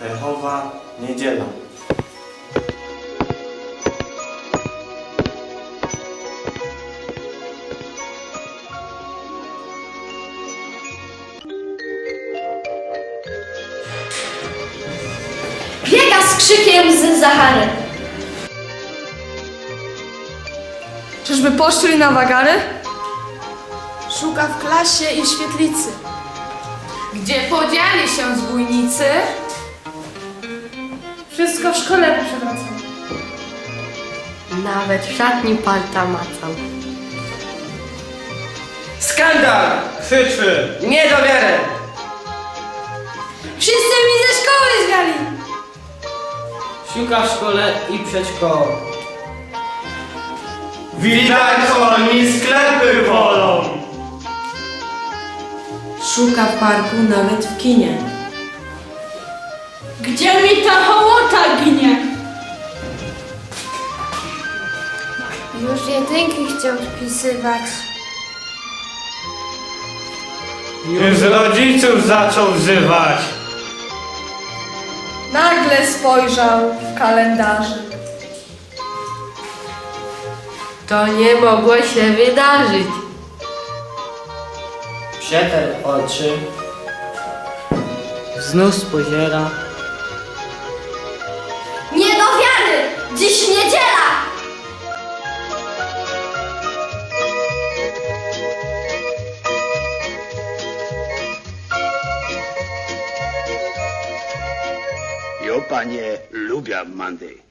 Pechowa niedziela. Biega z krzykiem z Zachary. Czyżby poszli na wagary? Szuka w klasie i świetlicy. Gdzie podzieli się zbójnicy? Wszystko w szkole przewracam. Nawet w szatni palta macał. Skandal! Krzyczy! Niedowierę! Wszyscy mi ze szkoły zwiali. Siłka w szkole i przedszkolu. Widać oni sklepy wolą. Szuka w parku, nawet w kinie. Gdzie mi ta hołota ginie? Już jedynki chciał wpisywać. Już rodziców zaczął wzywać. Nagle spojrzał w kalendarze. To nie mogło się wydarzyć. Przetarł oczy. Znów spoziera. Nie do wiary! Dziś niedziela! Jo, panie, lubię mandy.